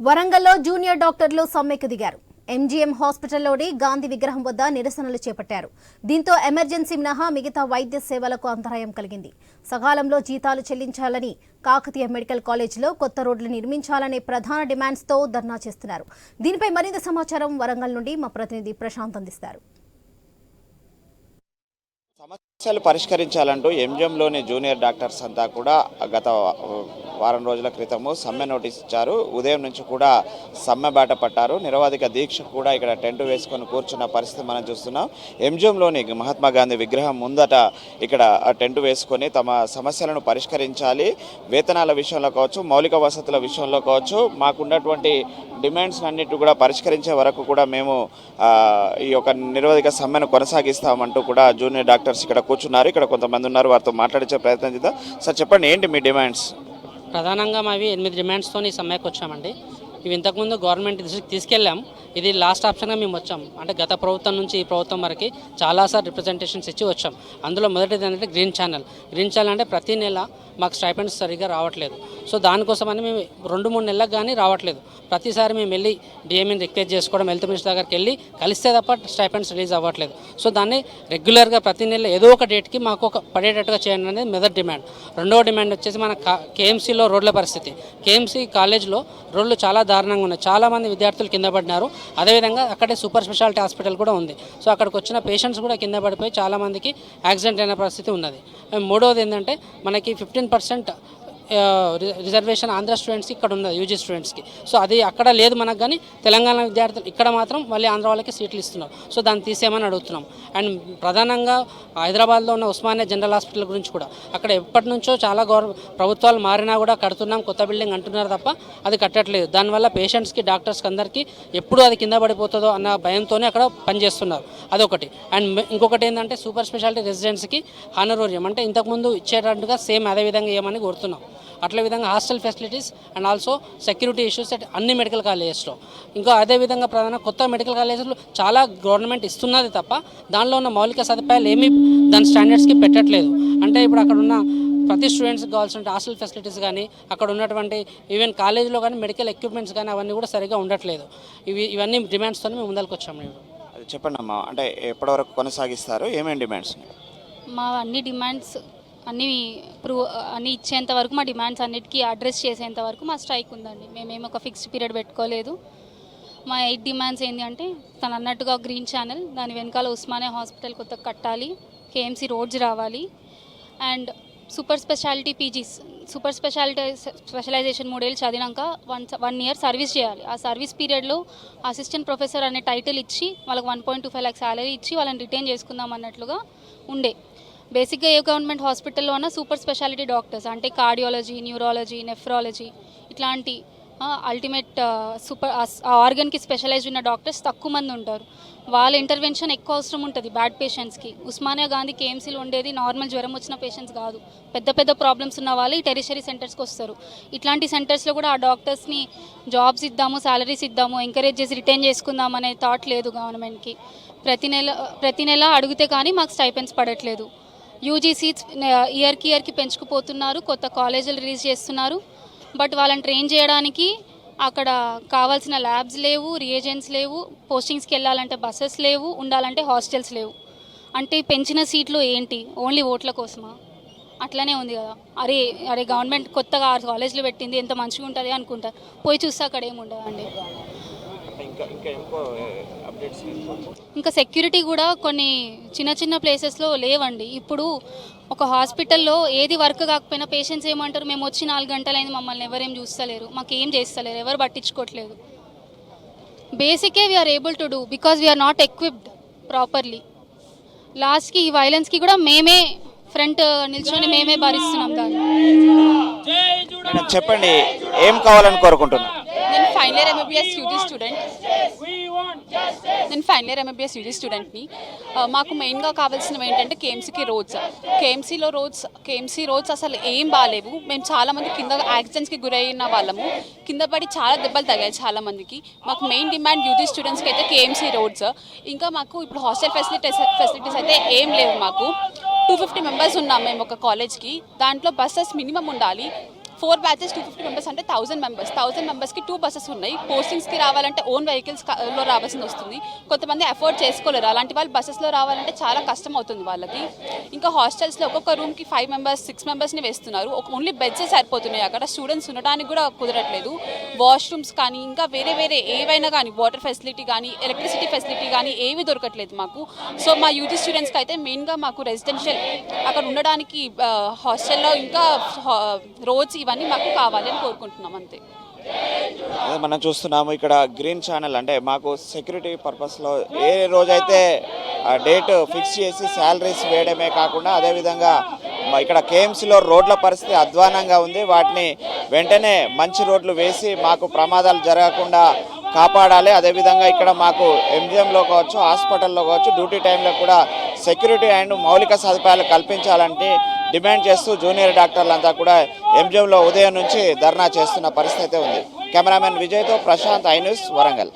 వరంగల్లో జూనియర్ డాక్టర్లు సమ్మెకు దిగారు. ఎంజీఎం హాస్పిటల్లోని గాంధీ విగ్రహం వద్ద నిరసనలు చేపట్టారు. దీంతో ఎమర్జెన్సీ మినహా మిగతా వైద్య సేవలకు అంతరాయం కలిగింది. సకాలంలో జీతాలు చెల్లించాలని కాకతీయ మెడికల్ కాలేజీలో కొత్త రోడ్లు నిర్మించాలనే ప్రధాన డిమాండ్స్తో ధర్నా చేస్తున్నారు. దీనిపై మరింత సమాచారం వరంగల్ నుండి మా ప్రతినిధి ప్రశాంత్ అందిస్తారు. సమస్యలు పరిష్కరించాలంటూ ఎంజిఎంలోని జూనియర్ డాక్టర్స్ అంతా కూడా గత వారం రోజుల క్రితము సమ్మె నోటీస్ ఇచ్చారు. ఉదయం నుంచి కూడా సమ్మె బాట పట్టారు. నిరవాధిక దీక్ష కూడా ఇక్కడ టెంట్ వేసుకొని కూర్చున్న పరిస్థితి మనం చూస్తున్నాం. ఎంజిఎంలోని మహాత్మా గాంధీ విగ్రహం ముందట ఇక్కడ టెంట్ వేసుకొని తమ సమస్యలను పరిష్కరించాలి. వేతనాల విషయంలో కావచ్చు మౌలిక వసతుల విషయంలో కావచ్చు మాకున్నటువంటి డిమాండ్స్ అన్నిటి కూడా పరిష్కరించే వరకు కూడా మేము ఈ యొక్క నిరవధిక సమ్మెను కొనసాగిస్తామంటూ కూడా జూనియర్ డాక్టర్స్ ఇక్కడ కూర్చున్నారు ఇక్కడ కొంతమంది ఉన్నారు వారితో మాట్లాడించే ప్రయత్నం చేద్దాం. సార్ చెప్పండి ఏంటి మీ డిమాండ్స్? ప్రధానంగా మావి ఎనిమిది డిమాండ్స్తో ఈ సమ్మెకి వచ్చామండి ఇవి ఇంతకుముందు గవర్నమెంట్ దృష్టికి తీసుకెళ్ళాం. ఇది లాస్ట్ ఆప్షన్గా మేము వచ్చాం. అంటే గత ప్రభుత్వం నుంచి ఈ ప్రభుత్వం వరకు చాలాసార్లు రిప్రజెంటేషన్స్ ఇచ్చి వచ్చాం. అందులో మొదటిది ఏంటంటే గ్రీన్ ఛానల్ గ్రీన్ ఛానల్ అంటే ప్రతి నెల మాకు స్టైపెండ్స్ సరిగ్గా రావట్లేదు. సో దానికోసమని మేము రెండు మూడు నెలలకు కానీ రావట్లేదు. ప్రతిసారి మేము వెళ్ళి డిఎంఈని రిక్వెస్ట్ చేసుకోవడం హెల్త్ మినిస్టర్ దగ్గరికి వెళ్ళి కలిస్తే తప్ప స్టైపెండ్స్ రిలీజ్ అవ్వట్లేదు. సో దాన్ని రెగ్యులర్గా ప్రతి నెల ఏదో ఒక డేట్కి మాకు ఒక పడేటట్టుగా చేయండి అనేది మొదటి డిమాండ్ రెండవ డిమాండ్ వచ్చేసి మన కేఎంసీలో రోడ్ల పరిస్థితి. కేఎంసీ కాలేజ్లో రోడ్లు చాలా దారుణంగా ఉన్నాయి. చాలామంది విద్యార్థులు కింద పడినారు. అదేవిధంగా అక్కడే సూపర్ స్పెషాలిటీ హాస్పిటల్ కూడా ఉంది. సో అక్కడికి వచ్చిన పేషెంట్స్ కూడా కింద పడిపోయి చాలామందికి యాక్సిడెంట్ అయిన పరిస్థితి ఉన్నది. మూడవది ఏంటంటే మనకి ఫిఫ్టీన్ పర్సెంట్ రిజర్వేషన్ ఆంధ్ర స్టూడెంట్స్కి ఇక్కడ ఉన్నది యూజీ స్టూడెంట్స్కి. సో అది అక్కడ లేదు మనకు కానీ తెలంగాణ విద్యార్థులు ఇక్కడ మాత్రం మళ్ళీ ఆంధ్ర వాళ్ళకి సీట్లు ఇస్తున్నారు. సో దాన్ని తీసేయమని అడుగుతున్నాం. అండ్ ప్రధానంగా హైదరాబాద్లో ఉన్న ఉస్మానియా జనరల్ హాస్పిటల్ గురించి కూడా. అక్కడ ఎప్పటి నుంచో చాలా గౌరవ ప్రభుత్వాలు మారినా కూడా కడుతున్నాం కొత్త బిల్డింగ్ అంటున్నారు తప్ప అది కట్టట్లేదు. దానివల్ల పేషెంట్స్కి డాక్టర్స్కి అందరికీ ఎప్పుడు అది కింద పడిపోతుందో అన్న భయంతోనే అక్కడ పనిచేస్తున్నారు. అదొకటి. అండ్ ఇంకొకటి ఏంటంటే సూపర్ స్పెషాలిటీ రెసిడెంట్స్కి హానరోరియం. అంటే ఇంతకుముందు ఇచ్చేటట్టుగా సేమ్ అదే విధంగా ఇవ్వమని కోరుతున్నాం. అట్లే విధంగా hostel facilities and also security issues at అన్ని మెడికల్ కాలేజెస్లో. ఇంకా అదే విధంగా ప్రధాన కొత్త మెడికల్ కాలేజెస్లో చాలా గవర్నమెంట్ ఇస్తున్నది తప్ప దానిలో ఉన్న మౌలిక సదుపాయాలు ఏమీ దాని స్టాండర్డ్స్కి పెట్టట్లేదు. అంటే ఇప్పుడు అక్కడ ఉన్న ప్రతి స్టూడెంట్స్కి కావాల్సిన హాస్టల్ ఫెసిలిటీస్ కానీ అక్కడ ఉన్నటువంటి ఈవెన్ కాలేజీలో కానీ మెడికల్ ఎక్విప్మెంట్స్ కానీ అవన్నీ కూడా సరిగా ఉండట్లేదు. ఇవి ఇవన్నీ డిమాండ్స్తో మేము ముందరికి వచ్చాము మేము. అది చెప్పండి అమ్మా. అంటే ఎప్పటివరకు కొనసాగిస్తారు? ఏమేమి డిమాండ్స్ మా అన్ని డిమాండ్స్ అన్నీ ప్రూవ్ అన్ని ఇచ్చేంత వరకు మా డిమాండ్స్ అన్నిటికీ అడ్రస్ చేసేంత వరకు మా స్ట్రైక్ ఉందండి. మేమేం ఒక ఫిక్స్డ్ పీరియడ్ పెట్టుకోలేదు. మా ఎయిట్ డిమాండ్స్ ఏంటి అంటే తను అన్నట్టుగా గ్రీన్ ఛానల్ దాని వెనకాల ఉస్మానియా హాస్పిటల్ కొత్త కట్టాలి కేఎంసీ రోడ్స్ రావాలి and super speciality PGs. Super speciality specialization మూడేళ్ళు చదివినాక వన్ వన్ ఇయర్ సర్వీస్ చేయాలి. ఆ సర్వీస్ పీరియడ్లో అసిస్టెంట్ ప్రొఫెసర్ అనే టైటిల్ ఇచ్చి వాళ్ళకి one point two five lakh salary ఇచ్చి వాళ్ళని రిటైన్ చేసుకుందాం అన్నట్లుగా ఉండే. బేసిక్గా ఏ గవర్నమెంట్ హాస్పిటల్లో ఉన్న సూపర్ స్పెషాలిటీ డాక్టర్స్ అంటే కార్డియాలజీ న్యూరాలజీ నెఫ్రాలజీ ఇట్లాంటి అల్టిమేట్ సూపర్ ఆర్గన్కి స్పెషలైజ్ ఉన్న డాక్టర్స్ తక్కువ మంది ఉంటారు. వాళ్ళ ఇంటర్వెన్షన్ ఎక్కువ అవసరం ఉంటుంది బ్యాడ్ పేషెంట్స్కి. ఉస్మానియా గాంధీ కేఎంసీలో ఉండేది నార్మల్ జ్వరం వచ్చిన పేషెంట్స్ కాదు. పెద్ద పెద్ద ప్రాబ్లమ్స్ ఉన్న వాళ్ళు ఈ టెరిషరీ సెంటర్స్కి వస్తారు. ఇట్లాంటి సెంటర్స్లో కూడా ఆ డాక్టర్స్ని జాబ్స్ ఇద్దాము శాలరీస్ ఇద్దాము ఎంకరేజ్ చేసి రిటైన్ చేసుకుందాం అనే థాట్ లేదు గవర్నమెంట్కి. ప్రతి నెల ప్రతి నెల అడిగితే కానీ మాకు స్టైపెన్స్ పడట్లేదు. యూజీ సీట్స్ ఇయర్కి ఇయర్కి పెంచుకుపోతున్నారు కొత్త కాలేజీలు రిలీజ్ చేస్తున్నారు. బట్ వాళ్ళని ట్రైన్ చేయడానికి అక్కడ కావాల్సిన ల్యాబ్స్ లేవు రియేజెంట్స్ లేవు పోస్టింగ్స్కి వెళ్ళాలంటే బస్సెస్ లేవు ఉండాలంటే హాస్టల్స్ లేవు. అంటే పెంచిన సీట్లు ఏంటి? ఓన్లీ ఓట్ల కోసమా? అట్లనే ఉంది కదా. అరే అరే గవర్నమెంట్ కొత్తగా ఆరు కాలేజీలు పెట్టింది ఎంత మంచిగా ఉంటుంది అనుకుంటారు పోయి చూస్తే అక్కడ ఏముండదండి. ఇంకా ఇంకా ఇంకో అప్డేట్స్ ఇంకా సెక్యూరిటీ కూడా కొన్ని చిన్న చిన్న ప్లేసెస్లో లేవండి. ఇప్పుడు ఒక హాస్పిటల్లో ఏది వర్క్ కాకపోయినా పేషెంట్స్ ఏమంటారు మేము వచ్చి నాలుగు గంటలైంది మమ్మల్ని ఎవరేం చూస్తలేరు. మాకు ఏం చేస్తలేరు ఎవరు పట్టించుకోవట్లేదు. Basically we're able to do because we're not equipped properly లాస్ట్కి ఈ వైలెన్స్కి కూడా మేమే ఫ్రంట్ నిల్చొని మేమే భరిస్తున్నాం దాన్ని. చెప్పండి ఏం కావాలని కోరుకుంటున్నారు? నేను final year MBBS UG student నేను ఫైనల్ ఇయర్ ఎంబీబీఎస్ యూజీ స్టూడెంట్ని మాకు మెయిన్గా కావాల్సినవి ఏంటంటే కేఎంసీకి రోడ్స్ కేఎంసీలో రోడ్స్ కేఎంసీ రోడ్స్ అసలు ఏం బాగాలేవు మేము చాలామంది కింద యాక్సిడెంట్స్కి గురైన వాళ్ళము. కింద పడి చాలా దెబ్బలు తగ్గాయి చాలామందికి మాకు మెయిన్ డిమాండ్ యూజీ స్టూడెంట్స్కి అయితే కేఎంసీ రోడ్స్ ఇంకా మాకు ఇప్పుడు హాస్టల్ ఫెసిలిటీస్ ఫెసిలిటీస్ అయితే ఏం లేవు మాకు. టూ ఫిఫ్టీ మెంబర్స్ ఉన్నాం మేము ఒక కాలేజ్కి దాంట్లో బస్సెస్ మినిమం ఉండాలి. Four batches two fifty members అంటే థౌసండ్ మెంబర్స్ థౌసండ్ మెంబర్స్కి టూ బస్సెస్ ఉన్నాయి. పోస్టింగ్స్కి రావాలంటే ఓన్ వెహికల్స్లో రావాల్సింది వస్తుంది. కొంతమంది అఫోర్డ్ చేసుకోలేరు. అలాంటి వాళ్ళు బస్సెస్లో రావాలంటే చాలా కష్టం అవుతుంది వాళ్ళకి. ఇంకా హాస్టల్స్లో ఒక్కొక్క రూమ్కి ఫైవ్ మెంబర్స్ సిక్స్ మెంబర్స్ని వేస్తున్నారు. ఒక ఓన్లీ బెడ్స్ సరిపోతున్నాయి. అక్కడ స్టూడెంట్స్ ఉండడానికి కూడా కుదరట్లేదు. వాష్రూమ్స్ కానీ ఇంకా వేరే వేరే ఏవైనా కానీ వాటర్ ఫెసిలిటీ కానీ ఎలక్ట్రిసిటీ ఫెసిలిటీ కానీ ఏవి దొరకట్లేదు మాకు. సో మా యూజీ స్టూడెంట్స్కి అయితే మెయిన్గా మాకు రెసిడెన్షియల్ అక్కడ ఉండడానికి హాస్టల్లో ఇంకా రోజు ఇవన్నీ మాకు కావాలి అని కోరుకుంటున్నాం అంతే. అదే మనం చూస్తున్నాము ఇక్కడ గ్రీన్ ఛానల్ అంటే మాకు సెక్యూరిటీ పర్పస్లో ఏ రోజైతే డేట్ ఫిక్స్ చేసి శాలరీస్ వేయడమే కాకుండా అదేవిధంగా ఇక్కడ కేఎంసీలో రోడ్ల పరిస్థితి అధ్వానంగా ఉంది. వాటిని వెంటనే మంచి రోడ్లు వేసి మాకు ప్రమాదాలు జరగకుండా కాపాడాలి. అదేవిధంగా ఇక్కడ మాకు ఎంజిఎంలో కావచ్చు హాస్పిటల్లో కావచ్చు డ్యూటీ టైంలో కూడా సెక్యూరిటీ అండ్ మౌలిక సదుపాయాలు కల్పించాలంటే డిమాండ్ చేస్తూ జూనియర్ డాక్టర్లంతా కూడా ఎంజిఎంలో ఉదయం నుంచి ధర్నా చేస్తున్న పరిస్థితి అయితే ఉంది. కెమెరామెన్ విజయ్తో ప్రశాంత్ ఐ న్యూస్ వరంగల్.